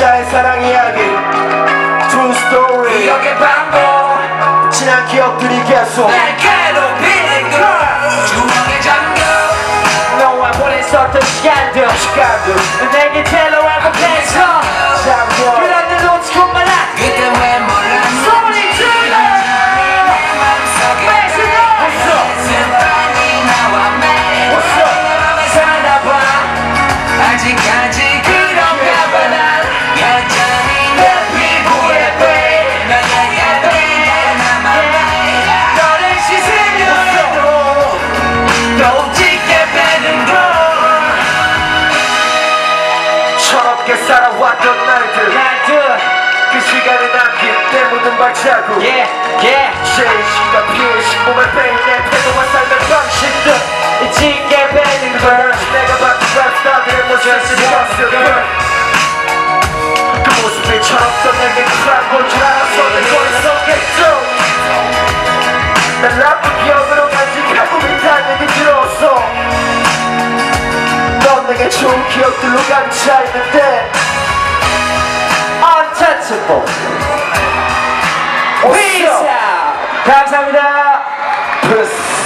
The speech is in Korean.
각자의 사랑 이야기. True story. 기억의 반복 지난 기억들이 계속 날 괴롭히는 걸 추억에 잠겨 너와 보냈었던 시간들. 시간들 철없게 살아왔던 날들. 날들. 그 시간에 남긴 내 묻은 발자국 yeah yeah 제일식과 피해 식 몸에 빼인 내 태도와 삶의 방식들. 잊게 되는 걸. 내가 봤던 랩스타들의 모습을 지켰을 그 모습이 철없던 내게 쿨한 건줄 알았어 내 거리 속겠죠 난 나쁜 기억으로 간직하고 있다는 얘기 들었어 넌 내게 좋은 기억들로 가득 차 있는 감사합니다. 플러스.